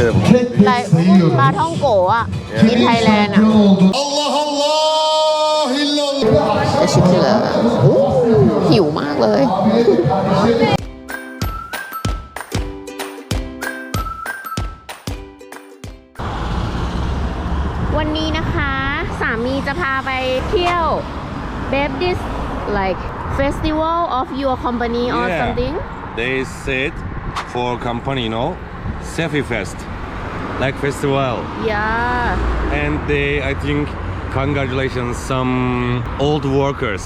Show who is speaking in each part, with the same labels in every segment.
Speaker 1: terrible.
Speaker 2: ไรปลาท่องโกะอะที่ไทยแลนด์อะ
Speaker 3: Allah Allah illallah.
Speaker 2: จะชิมเหลือหิวมากเลยวันนี้นะคะ สามีจะพาไปเที่ยว Babe this like festival of your company or
Speaker 1: Yeah.
Speaker 2: something
Speaker 1: They said for company, you know, Selfie Fest, like festival.
Speaker 2: yeah
Speaker 1: And they, I think, congratulations some old workers.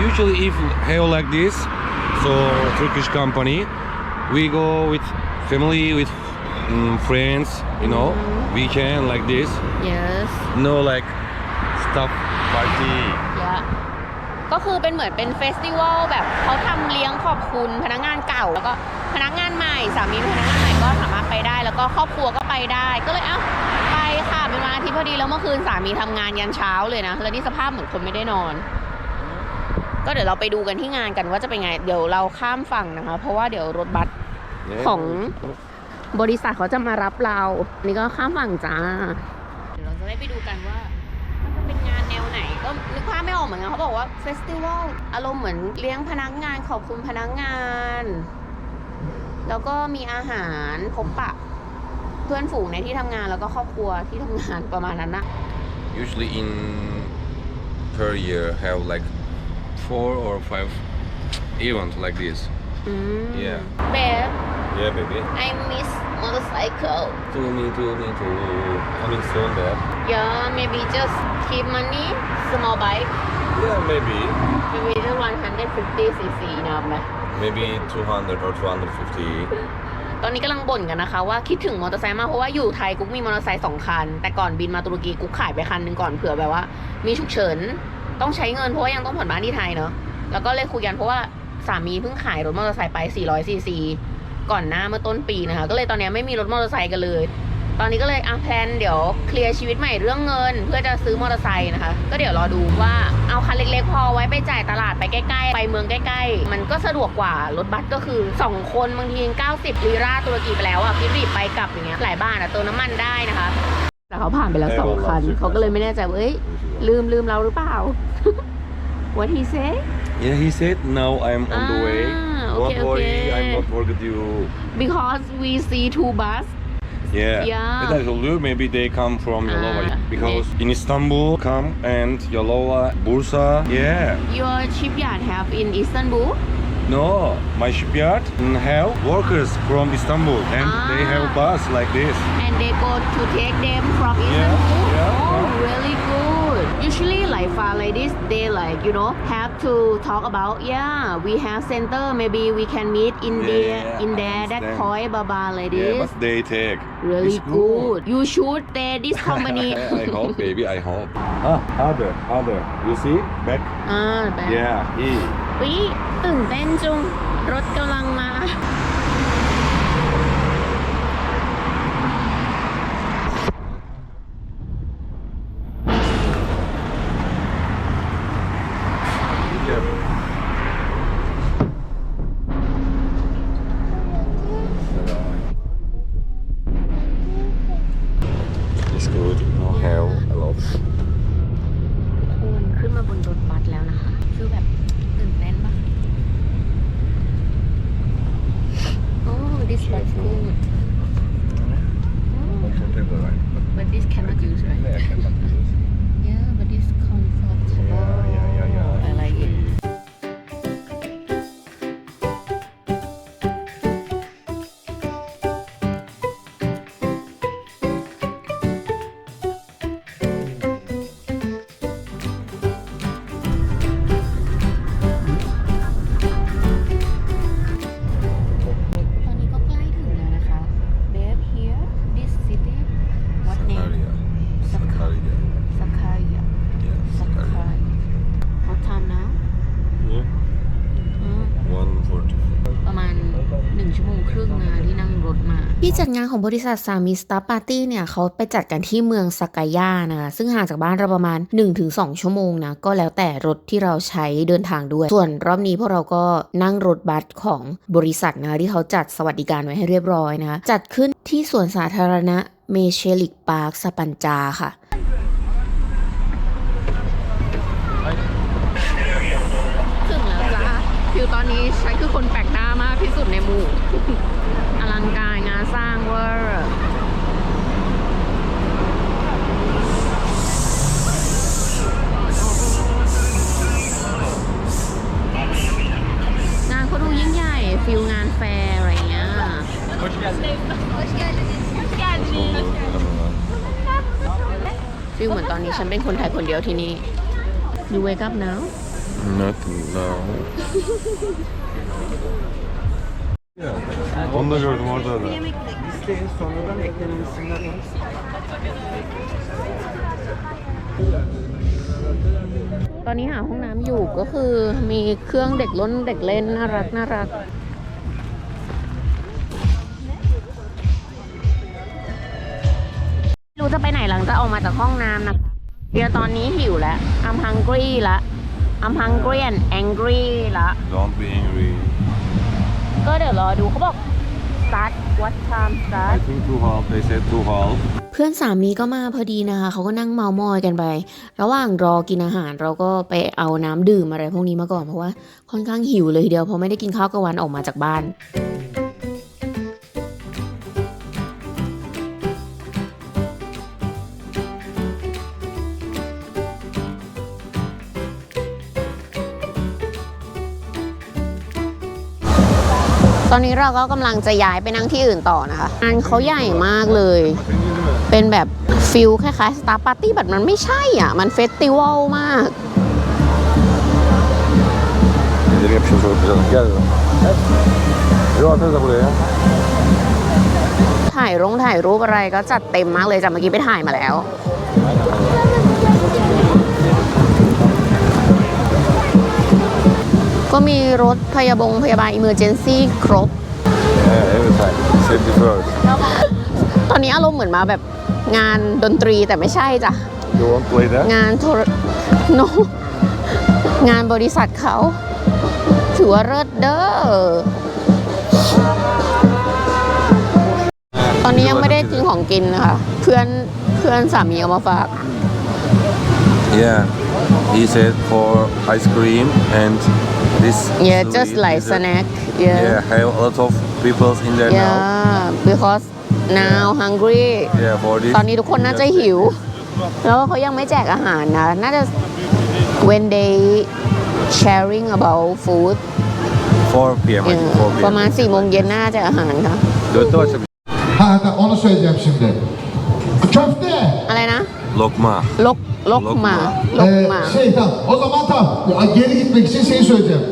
Speaker 1: Usually, if have like this, so Turkish company, we go with family, with mm, friends, you know, weekend like this.
Speaker 2: yes
Speaker 1: No like stuff party.
Speaker 2: เยอะก็คือเป็นเหมือนเป็นเฟสติวัลแบบเขาทำเลี้ยงขอบคุณพนักงานเก่า แล้วก็พนักงานใหม่สามีเป็นพนักงานใหม่ก็สามารถไปได้แล้วก็ครอบครัวก็ ไปได้ ก็เลยเอ้าไปค่ะเป็นวันอาทิตย์พอดีแล้วเมื่อคืนสามีทำงานยันเช้าเลยนะแล้วนี่สภาพเหมือนคนไม่ได้นอน ก็เดี๋ยวเราไปดูกันที่งานกันว่าจะเป็นไง เดี๋ยวเราข้ามฝั่งนะคะ เพราะว่าเดี๋ยวรถบัสของบริษัทเขาจะมารับเรา นี่ก็ข้ามฝั่งจ้า เดี๋ยวเราจะได้ไปดูกันว่ามันจะเป็นงานแนวไหน ก็นึกภาพไม่ออกเหมือนกันเขาบอกว่าเฟสติวัลอารมณ์เหมือนเลี้ยงพนักงานขอบคุณพนักงาน แล้วก็มีอาหารพบปะ พื่อนฝูงในที่ทำงานแล้วก็ครอบครัวที่ทำงานประมาณนั้นนะ
Speaker 1: Usually in per year have like four or five event like this.
Speaker 2: อืม
Speaker 1: Yeah.
Speaker 2: เบฟ
Speaker 1: Yeah, baby.
Speaker 2: I miss motorcycle
Speaker 1: To me, to me, to coming soon there.
Speaker 2: yeah maybe just keep money small bike
Speaker 1: Yeah, maybe.
Speaker 2: maybe just 150 cc นะไหม
Speaker 1: Maybe 200 or 250.
Speaker 2: ตอนนี้กำลังบ่นกันนะคะว่าคิดถึงมอเตอร์ไซค์มากเพราะว่าอยู่ไทยกุ๊กมีมอเตอร์ไซค์สองคัน แต่ก่อนบินมาตุรกีกุ๊กขายไปคันหนึ่งก่อนเผื่อแบบว่า มีฉุกเฉินต้องใช้เงินเพราะว่ายังต้องผ่อนบ้านที่ไทยเนาะแล้วก็เลยคุยกันเพราะว่าสามีเพิ่งขายรถมอเตอร์ไซค์ไป400ซีซีก่อนหน้าเมื่อต้นปีนะคะ ก็เลยตอนนี้ไม่มีรถมอเตอร์ไซค์กันเลย ตอนนี้ก็เลยอะแพลนเดี๋ยวเคลียร์ชีวิตใหม่เรื่องเงิน เพื่อจะซื้อมอเตอร์ไซค์นะคะ ก็เดี๋ยวรอดูว่าเอาคันเล็กๆ พอไว้ไปจ่ายตลาดไปใกล้ๆ ไปเมืองใกล้ๆ มันก็สะดวกกว่ารถบัสก็คือ 2 คนบางที90ลีราตุรกีไปแล้วอะคิดรีบไปกลับอย่างเงี้ยหลายบ้านอะเติมน้ำมันได้นะคะ แต่เขาผ่านไปแล้วสองคันเขาก็เลยไม่แน่ใจว่าเอ้ยลืมลืมเราหรือเปล่า What he say
Speaker 1: Yeah, he said now I'm on the way.
Speaker 2: Ah,
Speaker 1: Don't
Speaker 2: okay,
Speaker 1: worry,
Speaker 2: okay.
Speaker 1: I'm not forget you.
Speaker 2: because we see two bus
Speaker 1: Yeah.
Speaker 2: Yeah.
Speaker 1: But I told you maybe they come from Yalova
Speaker 2: Ah,
Speaker 1: because in Istanbul come and Yalova, Bursa. Yeah.
Speaker 2: your shipyard have in Istanbul
Speaker 1: No, my shipyard have workers from Istanbul and they have
Speaker 2: Ah.
Speaker 1: bus like this.
Speaker 2: and they go to take them from
Speaker 1: Yeah,
Speaker 2: Istanbul.
Speaker 1: yeah,
Speaker 2: oh,
Speaker 1: yeah.
Speaker 2: really good. Usually, like far like this, they like you know have to talk about yeah we have center maybe we can meet in
Speaker 1: Yeah,
Speaker 2: there
Speaker 1: yeah,
Speaker 2: in
Speaker 1: I
Speaker 2: there that
Speaker 1: understand.
Speaker 2: point baba like
Speaker 1: Yeah,
Speaker 2: this.
Speaker 1: but they take.
Speaker 2: really
Speaker 1: It's
Speaker 2: good. You should stay this company.
Speaker 1: I hope, baby. I hope. Ah, other, other. You see? Back.
Speaker 2: อ่าแบบ
Speaker 1: Yeah, he.
Speaker 2: วิตื่นเต้นจุงรถกำลังมา ที่จัดงานของบริษัทสามีสตาร์ปาร์ตี้เนี่ยเขาไปจัดกันที่เมืองสากายานะคะซึ่งห่างจากบ้านเราประมาณ 1-2 ชั่วโมงนะก็แล้วแต่รถที่เราใช้เดินทางด้วย ส่วนรอบนี้พวกเราก็นั่งรถบัสของบริษัทนะคะที่เขาจัดสวัสดิการไว้ให้เรียบร้อยนะคะจัดขึ้นที่สวนสาธารณะเมเชลิกพาร์คสปันจาค่ะถึงแล้วจ้าฟิวตอนนี้ฉันคือคนแปลกหน้ามากที่ สุดในหมู่ อลังการงานสร้างเวอร์งานเขาดูยิ่งใหญ่ฟิลงานแฟร์อะไรเงี้ยฟิลเหมือนตอนนี้ฉันเป็นคนไทยคนเดียวที่นี่ You wake up now
Speaker 1: Not now. Onu da gördüm orada da.
Speaker 4: Listenin sonradan eklemesinden var.
Speaker 2: ตอนนี้หาห้องน้ำอยู่ก็คือมีเครื่องเด็กล้นเด็กเล่นน่ารักน่ารักรู้จะไปไหนหลังจากออกมาจากห้องน้ำนะคะเดี๋ยวตอนนี้หิวแล้ว I'm hungry ละ I'm hungry and angry ละ
Speaker 1: Don't be angry.
Speaker 2: ก็เดี๋ยวรอดูเขาบอก start what time
Speaker 1: I
Speaker 2: start
Speaker 1: think two half. They said two half.
Speaker 2: เพื่อนสามีก็มาพอดีนะคะ เขาก็นั่งเมามอยกันไป ระหว่างรอกินอาหาร เราก็ไปเอาน้ำดื่มอะไรพวกนี้มาก่อนเพราะว่าค่อนข้างหิวเลยทีเดียวเพราะไม่ได้กินข้าวกลางวันออกมาจากบ้าน ตอนนี้เราก็กำลังจะย้ายไปนั่งที่อื่นต่อนะคะงานเขาใหญ่มากเลย เป็นแบบฟิลคล้ายๆสตาร์ปาร์ตี้แบบมันไม่ใช่อะ มันเฟสติวัลมาก ถ่ายรงถ่ายรูปอะไรก็จัดเต็มมากเลยจากเมื่อกี้ไปถ่ายมาแล้ว ก็มีรถพยาบงพยาบาลอิมเมอร์เจนซี่ครบ
Speaker 1: Yeah, every time. Safety first.
Speaker 2: ตอนนี้อารมณ์เหมือนมาแบบงานดนตรีแต่ไม่ใช่จ้ะ
Speaker 1: You won't play that?
Speaker 2: งานโทรโนงานบริษัทเขา ถือว่าเลิศเด้อ ตอนนี้ยังไม่ได้กินของกินนะคะ เพื่อนเพื่อนสามีเอามาฝาก
Speaker 1: Yeah. He said for ice cream and this.
Speaker 2: yeah
Speaker 1: sweet
Speaker 2: just like
Speaker 1: dessert.
Speaker 2: snack
Speaker 1: Yeah,
Speaker 2: yeah
Speaker 1: have a lot of people in there now.
Speaker 2: yeah because now hungry
Speaker 1: Yeah, for this.
Speaker 2: ตอนนี้ทุกคนน่าจะหิว แล้วเขายังไม่แจกอาหารนะ น่าจะ when they sharing about food
Speaker 1: 4 p.m. I
Speaker 2: เอ
Speaker 1: think
Speaker 2: อ
Speaker 1: 4 p.m.
Speaker 2: ประมาณ4โมงเย็นน่าจะอาหารค่ะ
Speaker 1: Dörtte başlamış.
Speaker 3: Ha, ha, onu söyleyeceğim şimdi. Köfte.
Speaker 2: อะไรนะ
Speaker 1: Lokma.
Speaker 2: ลกลกมา ลก
Speaker 3: Ee,
Speaker 2: มา
Speaker 3: şey tamam. O zaman tamam. Ya, Geri gitmek için şeyi söyleyeceğim.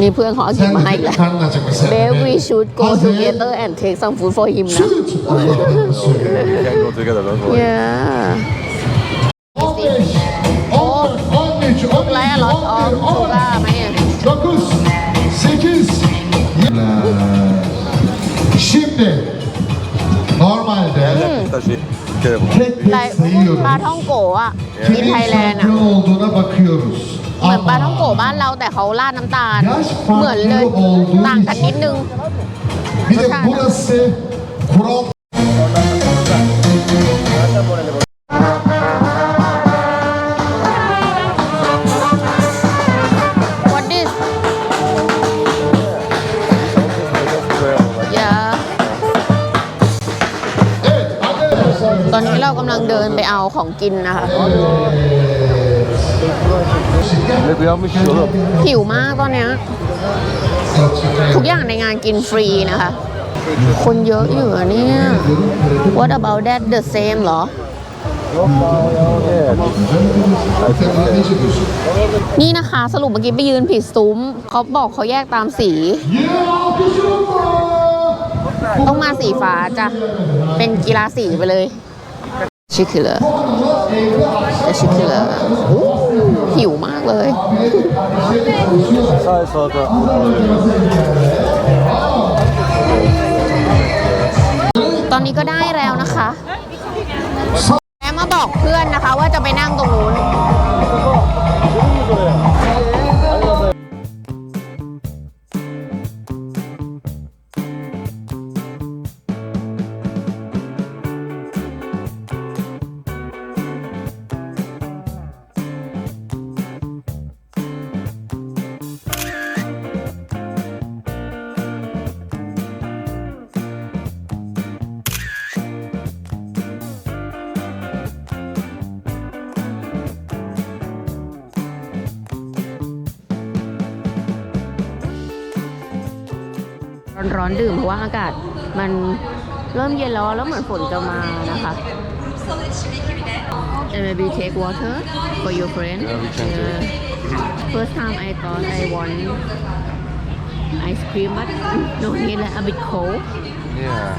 Speaker 2: นี่เพื่อนเขาเอากิน
Speaker 3: Sen
Speaker 2: มาให้อีก
Speaker 3: de
Speaker 2: แล้ว
Speaker 3: karnın acıkmış sen.
Speaker 2: Babe we should go
Speaker 3: Hadi.
Speaker 2: together and take some food for him นะ
Speaker 3: Süt. Allah'ım söyle.
Speaker 1: We can go together. Don't worry.
Speaker 2: yeah
Speaker 3: 15, 14, 13, 12,
Speaker 2: ไลท์อลอตออฟ
Speaker 3: 11,
Speaker 2: ชูกา
Speaker 3: 12,
Speaker 2: ไหมเนี่ย
Speaker 3: 9, 8, 7. Şimdi normalde
Speaker 1: Taşı. Bir kere bu.
Speaker 3: tek
Speaker 2: ไล
Speaker 3: tek
Speaker 2: ท์
Speaker 3: sayıyoruz.
Speaker 2: ปลาท่องโกะอะ
Speaker 3: Kimin
Speaker 2: ที่ไทยแลนด์อะ
Speaker 3: şampiyon olduğuna bakıyoruz.
Speaker 2: เหมือนปลาท่องโกะ
Speaker 3: Ama
Speaker 2: บ้านเราแต่เขาราดน้ำตาล
Speaker 3: Yaş
Speaker 2: เหมือนเลย
Speaker 3: farklı olduğu
Speaker 2: ต่างกันนิดนึง
Speaker 3: bir de burası kural
Speaker 2: ตอนนี้เรากำลังเดินไปเอาของกินนะคะ
Speaker 1: Ne uyanmış oğlum.
Speaker 2: หิวมากตอนเนี้ยทุกอย่างในงานกินฟรีนะคะ คนเยอะอยู่อะเนี่ย What about that the same เหรอนี่นะคะสรุปเมื่อกี้ไปยืนผิดซุ้ม เขาบอกเขาแยกตามสี
Speaker 3: Yine alkışlıyor mu?
Speaker 2: ต้องมาสีฟ้าจ้ะ เป็นกีฬาสีไปเลย ชิคิเลอร์แต่ชิคิเลอร์หิวมากเลย
Speaker 1: ใช่ใช่ใช่
Speaker 2: ตอนนี้ก็ได้แล้วนะคะแม่มาบอกเพื่อนนะคะว่าจะไปนั่งตรงนู้น ร้อนๆดื่มเพราะว่าอากาศมันเริ่มเย็นแล้วแล้วเหมือนฝนจะมานะคะ And maybe take water for your friend.
Speaker 1: Yeah, we can do it.
Speaker 2: Yeah. First time I thought I want ice cream, but no, need like a bit cold.
Speaker 1: Yeah.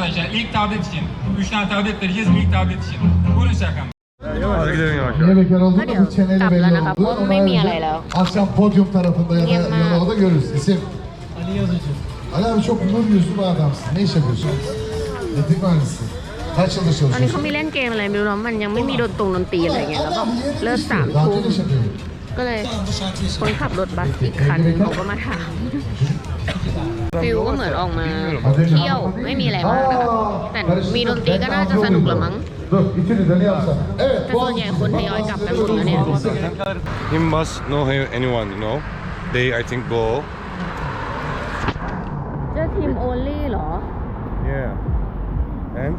Speaker 5: Arkadaşlar ilk tablet için. Üç tane tablet vereceğiz ilk tablet için. Buyurun Serkan.
Speaker 1: Hadi gidelim yavaş
Speaker 3: Niye
Speaker 1: yavaş.
Speaker 3: bekar olduğu
Speaker 2: Hadi
Speaker 3: da bu çeneli
Speaker 2: kaplan
Speaker 3: belli
Speaker 2: aga,
Speaker 3: oldu.
Speaker 2: bu
Speaker 3: Onu
Speaker 2: memi
Speaker 3: ayrıca
Speaker 2: arayla.
Speaker 3: Akşam podyum tarafında ya da
Speaker 2: Yema.
Speaker 3: Yolova'da görürüz. İsim?
Speaker 4: Ali Yazıcı.
Speaker 3: Ali abi çok nur yüzlü bir adamsın. Ne iş yapıyorsun? Elektrik mühendisi. Kaç yıldır
Speaker 2: ตอนนี้เขา
Speaker 3: çalışıyorsun?
Speaker 2: มีเล่นเกมอะไรไม่รู้เนอะมันยังไม่มีดนตรงดนตรีอะไรอย่างเงี้ยแล้วก็
Speaker 3: Adam yeni
Speaker 2: เลิก
Speaker 3: iş
Speaker 2: สาม
Speaker 3: yapıyor. Daha
Speaker 2: ทุ่
Speaker 3: önce
Speaker 2: ม
Speaker 3: ne iş yapıyor?
Speaker 2: ก็เลยคนขับรถบัสอีกคันหนึงเขาก็มาถามฟิลก็เหมือนออกมาเที่ยวไม่มีอะไรมากนะคะแต่มีดนตรีก็น่าจะสนุกละมั้ง
Speaker 3: Dur, üçünü de ne yapsam? Evet,
Speaker 2: แต่ส่วนใหญ่คนทยอยกลับกันหมดแล้วเนี่ย
Speaker 1: He must know have anyone, you know. They, I think, go.
Speaker 2: เจอทีมโอลี่เหรอ
Speaker 1: Yeah. And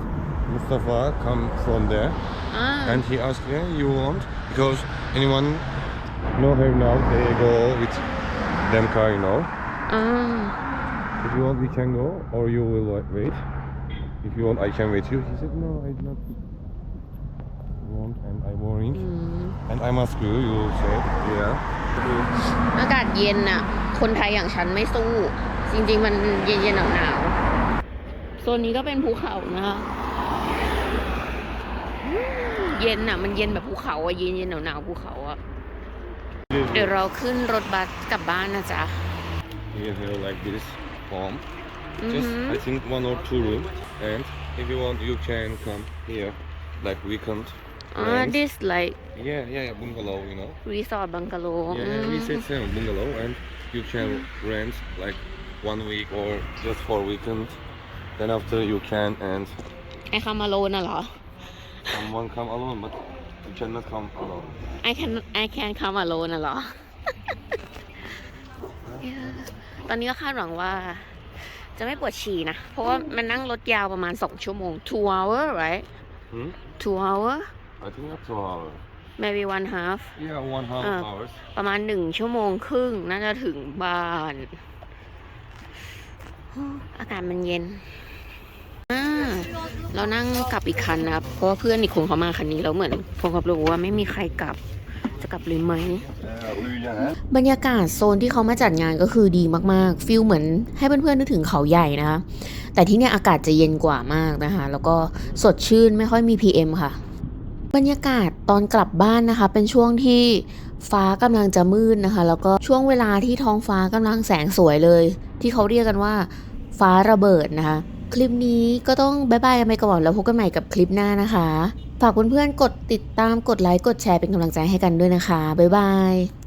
Speaker 1: Mustafa come from there.
Speaker 2: อ่า
Speaker 1: And he asked, yeah, you want? Because anyone know him now, they go with them car, you know.
Speaker 2: อ่า
Speaker 1: If you want, we can go, or you will wa- wait. If you want, I can wait you. He said, no, I do not Want, and I'm worrying.
Speaker 2: อืม
Speaker 1: And I must go, you said, yeah.
Speaker 2: อากาศเย็นน่ะ คนไทยอย่างฉันไม่สู้ จริง ๆ มันเย็นๆหนาวๆโซนนี้ก็เป็นภูเขานะคะอืมเย็นน่ะ มันเย็นแบบภูเขาอะเย็นๆหนาวๆภูเขาอะเดี๋ยวเราขึ้นรถบัสกลับบ้านนะจ๊ะ
Speaker 1: Here, here, like this, form.
Speaker 2: อือ
Speaker 1: Just,
Speaker 2: หือ
Speaker 1: I think, one or two room. And if you want, you can come here, like weekend.
Speaker 2: อ่า
Speaker 1: rent.
Speaker 2: this like
Speaker 1: Yeah, yeah, yeah, bungalow, you know.
Speaker 2: resort bungalow
Speaker 1: Yeah, we said same bungalow, and you can rent like one week or just for weekend. Then after you can, and
Speaker 2: ไอคามาโลน่ะเหรอ
Speaker 1: someone come alone, but you cannot come alone.
Speaker 2: I can I can come alone น่ะเหรอ ตอนนี้ก็คาดหวังว่าจะไม่ปวดฉี่นะ เพราะว่ามันนั่งรถยาวประมาณ 2 ชั่วโมง two hour right
Speaker 1: Hmm?
Speaker 2: two hour
Speaker 1: I think up to an hour.
Speaker 2: maybe one half
Speaker 1: Yeah, one half
Speaker 2: Ah.
Speaker 1: hours.
Speaker 2: ประมาณ1ชั่วโมงครึ่งน่าจะถึงบ้านอากาศมันเย็นอ่าเรานั่งกลับอีกคันนะครับเพราะว่าเพื่อนอีกคนเขามาคันนี้แล้วเหมือนผมกับรู้ว่าไม่มีใครกลับจะกลับเลยไหมบรรยากาศโซนที่เขามาจัดงานก็คือดีมากๆ ฟิลเหมือนให้เพื่อนๆนึกถึงเขาใหญ่นะคะ แต่ที่เนี่ยอากาศจะเย็นกว่ามากนะคะ แล้วก็สดชื่นไม่ค่อยมี PM ค่ะ บรรยากาศตอนกลับบ้านนะคะ เป็นช่วงที่ฟ้ากำลังจะมืดนะคะ แล้วก็ช่วงเวลาที่ท้องฟ้ากำลังแสงสวยเลย ที่เขาเรียกกันว่า ฟ้าระเบิดนะคะ คลิปนี้ก็ต้องบายบายกันไปก่อนแล้วพบกันใหม่กับคลิปหน้านะคะ ฝากเพื่อนๆกดติดตามกดไลค์กดแชร์เป็นกำลังใจให้กันด้วยนะคะ บ๊ายบาย